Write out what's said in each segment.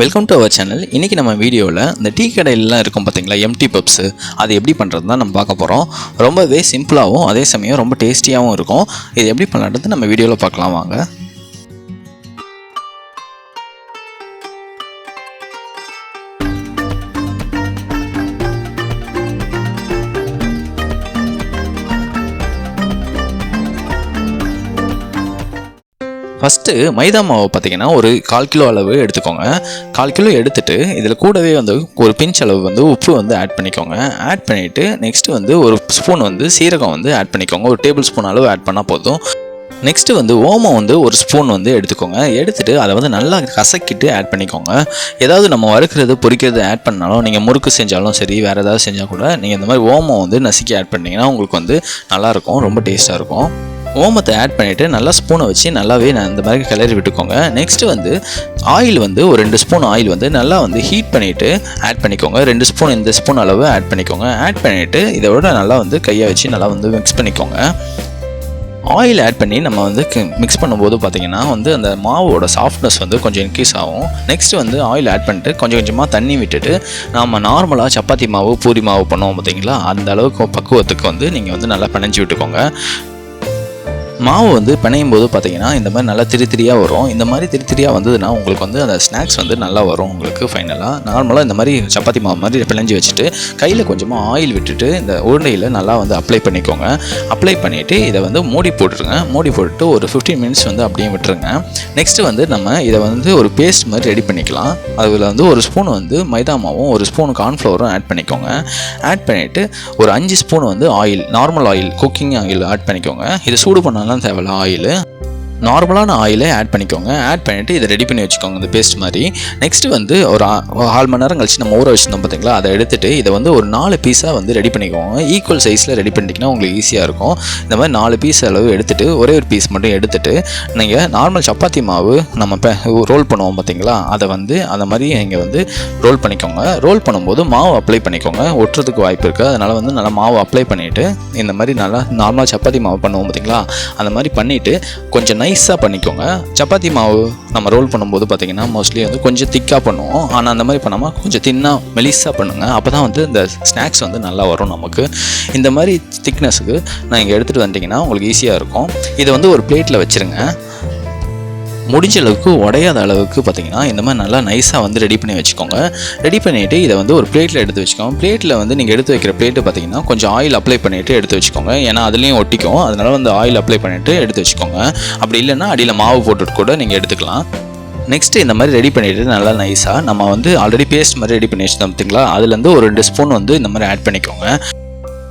Welcome to our channel இன்றைக்கி நம்ம வீடியோவில் இந்த டீ கடையிலலாம் இருக்கும் பார்த்தீங்களா எம்டி பப்ஸு அது எப்படி பண்ணுறது தான் நம்ம பார்க்க போகிறோம் ரொம்பவே சிம்பிளாகவும் அதே சமயம் ரொம்ப டேஸ்டியாகவும் இருக்கும். இது எப்படி பண்ணுறது நம்ம வீடியோவில் பார்க்கலாம் வாங்க. ஃபஸ்ட்டு மைதா மாவு பார்த்தீங்கன்னா ஒரு கால் கிலோ அளவு எடுத்துக்கோங்க. கால் கிலோ எடுத்துட்டு இதில் கூடவே வந்து ஒரு பிஞ்ச் அளவு வந்து உப்பு வந்து ஆட் பண்ணிக்கோங்க. ஆட் பண்ணிவிட்டு நெக்ஸ்ட்டு வந்து ஒரு ஸ்பூன் வந்து சீரகம் வந்து ஆட் பண்ணிக்கோங்க. ஒரு டேபிள் ஸ்பூன் அளவு ஆட் பண்ணால் போதும். நெக்ஸ்ட்டு வந்து ஓமம் வந்து ஒரு ஸ்பூன் வந்து எடுத்துக்கோங்க. எடுத்துகிட்டு அதை வந்து நல்லா கசக்கிட்டு ஆட் பண்ணிக்கோங்க. ஏதாவது நம்ம வறுக்கிறது பொறிக்கிறது ஆட் பண்ணாலும் நீங்கள் முறுக்கு செஞ்சாலும் சரி வேறு ஏதாவது செஞ்சால் கூட நீங்கள் இந்த மாதிரி ஓமம் வந்து நசுக்கி ஆட் பண்ணிங்கன்னா உங்களுக்கு வந்து நல்லாயிருக்கும் ரொம்ப டேஸ்ட்டாக இருக்கும். ஓமத்தை ஆட் பண்ணிவிட்டு நல்லா ஸ்பூனை வச்சு நல்லாவே நான் இந்த மாதிரி கிளறி விட்டுக்கோங்க. நெக்ஸ்ட்டு வந்து ஆயில் வந்து ஒரு ரெண்டு ஸ்பூன் ஆயில் வந்து நல்லா வந்து ஹீட் பண்ணிவிட்டு ஆட் பண்ணிக்கோங்க. ரெண்டு ஸ்பூன் இந்த ஸ்பூன் அளவு ஆட் பண்ணிக்கோங்க. ஆட் பண்ணிவிட்டு இதோட நல்லா வந்து கையை வச்சு நல்லா வந்து மிக்ஸ் பண்ணிக்கோங்க. ஆயில் ஆட் பண்ணி நம்ம வந்து மிக்ஸ் பண்ணும்போது பார்த்திங்கன்னா வந்து அந்த மாவோட சாஃப்ட்னஸ் வந்து கொஞ்சம் இன்க்ரீஸ் ஆகும். நெக்ஸ்ட் வந்து ஆயில் ஆட் பண்ணிட்டு கொஞ்சம் கொஞ்சமாக தண்ணி விட்டுட்டு நம்ம நார்மலாக சப்பாத்தி மாவு பூரி மாவு பண்ணுவோம் பார்த்தீங்களா அந்த அளவுக்கு பக்குவத்துக்கு வந்து நீங்கள் வந்து நல்லா பிணைஞ்சு விட்டுக்கோங்க. மாவு வந்து பிணையும் போது பார்த்தீங்கன்னா இந்த மாதிரி நல்லா திரி திரியாக வரும். இந்த மாதிரி திரி திரியாக வந்ததுன்னா உங்களுக்கு வந்து அந்த ஸ்நாக்ஸ் வந்து நல்லா வரும் உங்களுக்கு ஃபைனலாக நார்மலாக இந்த மாதிரி சப்பாத்தி மாவு மாதிரி பிணைஞ்சு வச்சுட்டு கையில் கொஞ்சமாக ஆயில் விட்டுட்டு இந்த உருண்டையில் நல்லா வந்து அப்ளை பண்ணிக்கோங்க. அப்ளை பண்ணிவிட்டு இதை வந்து மூடி போட்டுருங்க. மூடி போட்டுட்டு ஒரு ஃபிஃப்டீன் மினிட்ஸ் வந்து அப்படியே விட்டுருங்க. நெக்ஸ்ட்டு வந்து நம்ம இதை வந்து ஒரு பேஸ்ட் மாதிரி ரெடி பண்ணிக்கலாம். அதில் வந்து ஒரு ஸ்பூன் வந்து மைதா மாவும் ஒரு ஸ்பூன் கார்ன்ஃப்ளவரும் ஆட் பண்ணிக்கோங்க. ஆட் பண்ணிவிட்டு ஒரு அஞ்சு ஸ்பூன் வந்து oil normal oil cooking oil add பண்ணிக்கோங்க. இது சூடு பண்ணாலும் தேவையில்ல ஆயில் நார்மலான ஆயிலை ஆட் பண்ணிக்கோங்க. ஆட் பண்ணிவிட்டு இதை ரெடி பண்ணி வச்சுக்கோங்க இந்த பேஸ்ட் மாதிரி. நெக்ஸ்ட்டு வந்து ஒரு ஆ- கால் மணி நேரம் கழிச்சு நம்ம ஊற வச்சுருந்தோம் பார்த்தீங்களா அதை எடுத்துகிட்டு இதை வந்து ஒரு நாலு பீஸாக வந்து ரெடி பண்ணிக்கோங்க. ஈக்குவல் சைஸில் ரெடி பண்ணிட்டீங்கன்னா உங்களுக்கு ஈஸியாக இருக்கும். இந்த மாதிரி நாலு பீஸ் அளவு எடுத்துகிட்டு ஒரே ஒரு பீஸ் மட்டும் எடுத்துகிட்டு நீங்கள் நார்மல் சப்பாத்தி மாவு நம்ம ரோல் பண்ணுவோம் பார்த்தீங்களா அதை வந்து அந்த மாதிரி நீங்கள் வந்து ரோல் பண்ணிக்கோங்க. ரோல் பண்ணும்போது மாவு அப்ளை பண்ணிக்கோங்க. ஒட்டுறதுக்கு வாய்ப்பு இருக்குது அதனால் வந்து நல்லா மாவு அப்ளை பண்ணிவிட்டு இந்த மாதிரி நல்லா நார்மலாக சப்பாத்தி மாவு பண்ணுவோம் பார்த்தீங்களா அந்த மாதிரி பண்ணிவிட்டு கொஞ்சம் நைஸாக பண்ணிக்கோங்க. சப்பாத்தி மாவு நம்ம ரோல் பண்ணும்போது பார்த்தீங்கன்னா மோஸ்ட்லி வந்து கொஞ்சம் திக்காக பண்ணுவோம். ஆனால் அந்த மாதிரி பண்ணாமல் கொஞ்சம் தின்னாக மெலிஸாக பண்ணுங்கள் அப்போ தான் வந்து இந்த ஸ்நாக்ஸ் வந்து நல்லா வரும் நமக்கு. இந்த மாதிரி திக்னஸுக்கு நான் இங்கே எடுத்துகிட்டு வந்துட்டிங்கன்னா உங்களுக்கு ஈஸியாக இருக்கும். இதை வந்து ஒரு பிளேட்டில் வச்சுருங்க. முடிஞ்ச அளவுக்கு உடையாத அளவுக்கு பார்த்தீங்கன்னா இந்த மாதிரி நல்லா நைஸாக வந்து ரெடி பண்ணி வச்சுக்கோங்க. ரெடி பண்ணிவிட்டு இதை வந்து ஒரு பிளேட்டில் எடுத்து வச்சுக்கோங்க. பிளேட்டில் வந்து நீங்கள் எடுத்து வைக்கிற பிளேட்டு பார்த்தீங்கன்னா கொஞ்சம் ஆயில் அப்ளை பண்ணிவிட்டு எடுத்து வச்சுக்கோங்க. ஏன்னா அதுலேயும் ஒட்டிக்கும். அதனால் வந்து ஆயில் அப்ளை பண்ணிவிட்டு எடுத்து வச்சுக்கோங்க. அப்படி இல்லைன்னா அடியில் மாவு போட்டுட்டு கூட நீங்கள் எடுத்துக்கலாம். நெக்ஸ்ட்டு இந்த மாதிரி ரெடி பண்ணிவிட்டு நல்லா நைஸாக நம்ம வந்து ஆல்ரெடி பேஸ்ட் மாதிரி ரெடி பண்ணி வச்சுருந்தோம் பார்த்தீங்களா? அதுலேருந்து ஒரு ரெண்டு ஸ்பூன் வந்து இந்த மாதிரி ஆட் பண்ணிக்கோங்க.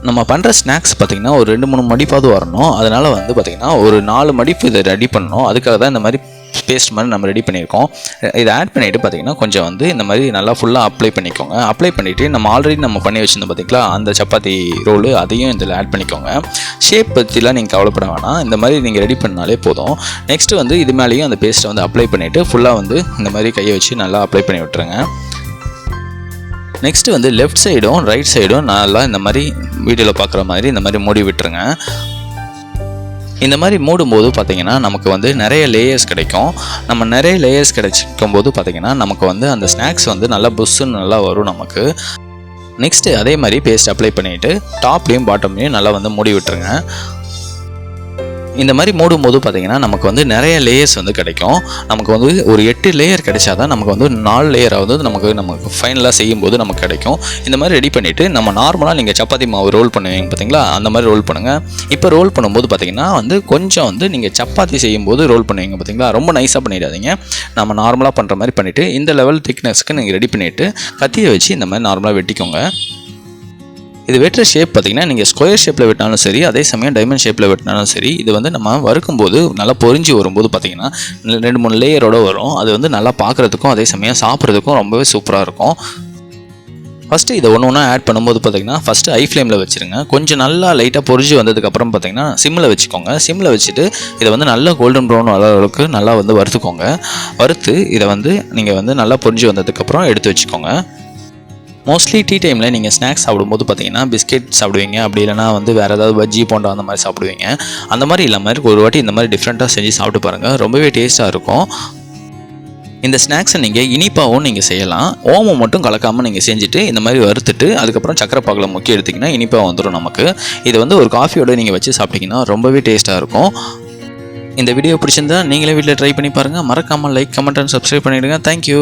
நம்ம பண்ணுற ஸ்நாக்ஸ் பார்த்திங்கன்னா ஒரு ரெண்டு மூணு மடிப்பாவது வரணும். அதனால் வந்து பார்த்திங்கன்னா ஒரு நாலு மடிப்பு இதை ரெடி பண்ணணும். அதுக்காக தான் இந்த மாதிரி பேஸ்ட் மாதிரி நம்ம ரெடி பண்ணியிருக்கோம். இதை ஆட் பண்ணிவிட்டு பார்த்திங்கன்னா கொஞ்சம் வந்து இந்த மாதிரி நல்லா ஃபுல்லாக அப்ளை பண்ணிக்கோங்க. அப்ளை பண்ணிவிட்டு நம்ம ஆல்ரெடி நம்ம பண்ணி வச்சுருந்தோம் பார்த்திங்களா அந்த சப்பாத்தி ரோலு அதையும் இதில் ஆட் பண்ணிக்கோங்க. ஷேப் பற்றிலாம் நீங்கள் கவலைப்பட வேணாம். இந்த மாதிரி நீங்கள் ரெடி பண்ணாலே போதும். நெக்ஸ்ட்டு வந்து இது மேலேயும் அந்த பேஸ்ட்டை வந்து அப்ளை பண்ணிவிட்டு ஃபுல்லாக வந்து இந்த மாதிரி கையை வச்சு நல்லா அப்ளை பண்ணி விட்டுருங்க. நெக்ஸ்ட்டு வந்து லெஃப்ட் சைடும் ரைட் சைடும் நல்லா இந்த மாதிரி வீடியோவில் பார்க்குற மாதிரி இந்த மாதிரி மூடி விட்டுருங்க. இந்த மாதிரி மூடும்போது பார்த்திங்கன்னா நமக்கு வந்து நிறைய லேயர்ஸ் கிடைக்கும். நம்ம நிறைய லேயர்ஸ் கிடைச்சிக்கும் போது பார்த்திங்கன்னா நமக்கு வந்து அந்த ஸ்நாக்ஸ் வந்து நல்லா புஷ்ஷுன்னு நல்லா வரும் நமக்கு. நெக்ஸ்ட்டு அதே மாதிரி பேஸ்ட் அப்ளை பண்ணிவிட்டு டாப்லேயும் பாட்டம்லேயும் நல்லா வந்து மூடி விட்டுருங்க. இந்த மாதிரி மூடும்போது பார்த்தீங்கன்னா நமக்கு வந்து நிறைய லேயர்ஸ் வந்து கிடைக்கும். நமக்கு வந்து ஒரு எட்டு லேயர் கிடைச்சாதான் நமக்கு வந்து நாலு லேயராவது நமக்கு நமக்கு ஃபைனலாக செய்யும்போது நமக்கு கிடைக்கும். இந்த மாதிரி ரெடி பண்ணிவிட்டு நம்ம நார்மலாக நீங்கள் சப்பாத்தி மாவு ரோல் பண்ணுவீங்க பார்த்தீங்களா அந்த மாதிரி ரோல் பண்ணுங்கள் இப்போ ரோல் பண்ணும்போது பார்த்தீங்கன்னா வந்து கொஞ்சம் வந்து நீங்கள் சப்பாத்தி செய்யும்போது ரோல் பண்ணுவீங்க பார்த்தீங்களா ரொம்ப நைஸாக பண்ணிடாதீங்க. நம்ம நார்மலாக பண்ணுற மாதிரி பண்ணிவிட்டு இந்த லெவல் திக்னஸ்க்கு நீங்கள் ரெடி பண்ணிவிட்டு கத்தியை வச்சு இந்த மாதிரி நார்மலாக வெட்டிக்கோங்க. இது வெட்டுற ஷேப் பார்த்தீங்கன்னா நீங்கள் ஸ்கொயர் ஷேப்பில் வெட்டினாலும் சரி அதே சமயம் டைமண்ட் ஷேப்பில் வெட்டினாலும் சரி இது வந்து நம்ம வறுக்கும்போது நல்லா பொரிஞ்சு வரும்போது பார்த்தீங்கன்னா ரெண்டு மூணு லேயரோட வரும். அது வந்து நல்லா பார்க்குறதுக்கும் அதே சமயம் சாப்பிட்றதுக்கும் ரொம்பவே சூப்பராக இருக்கும். ஃபஸ்ட்டு இதை ஒன்று ஒன்றா ஆட் பண்ணும்போது பார்த்தீங்கன்னா ஃபஸ்ட்டு ஐ ஃப்ளேமில் வச்சுருங்க. கொஞ்சம் நல்லா லைட்டாக பொரிஞ்சு வந்ததுக்கப்புறம் பார்த்தீங்கன்னா சிம்மில் வச்சுக்கோங்க. சிம்மில் வச்சுட்டு இதை வந்து நல்லா கோல்டன் ப்ரௌன் வர அளவுக்கு நல்லா வந்து வறுத்துக்கோங்க. வறுத்து இதை வந்து நீங்கள் வந்து நல்லா பொரிஞ்சு வந்ததுக்கப்புறம் எடுத்து வச்சுக்கோங்க. மோஸ்ட்லி டீ டைமில் நீங்கள் ஸ்நாக்ஸ் சாப்பிடும்போது பார்த்தீங்கன்னா பிஸ்கெட் சாப்பிடுவீங்க. அப்படி இல்லைனா வந்து வேறு ஏதாவது பஜ்ஜி போண்டா அந்த மாதிரி சாப்பிடுவீங்க. அந்த மாதிரி இல்லாமல் ஒரு வாட்டி இந்த மாதிரி டிஃப்ரெண்ட்டாக செஞ்சு சாப்பிட்டு பாருங்கள் ரொம்பவே டேஸ்ட்டாக இருக்கும். இந்த ஸ்நாக்ஸை நீங்கள் இனிப்பாகவும் நீங்கள் செய்யலாம். ஓமம் மட்டும் கலக்காமல் நீங்கள் செஞ்சுட்டு இந்த மாதிரி வறுத்துட்டு அதுக்கப்புறம் சக்கரை பாகில் முக்கி எடுத்திங்கன்னா இனிப்பாக வந்துடும் நமக்கு. இது வந்து ஒரு காஃபியோடு நீங்கள் வச்சு சாப்பிட்டிங்கன்னா ரொம்பவே டேஸ்ட்டாக இருக்கும். இந்த வீடியோ பிடிச்சிருந்தா நீங்களே வீட்டில் ட்ரை பண்ணி பாருங்கள் மறக்காமல் லைக் கமெண்ட் அண்ட் சப்ஸ்கிரைப் பண்ணிவிடுங்க தேங்க்யூ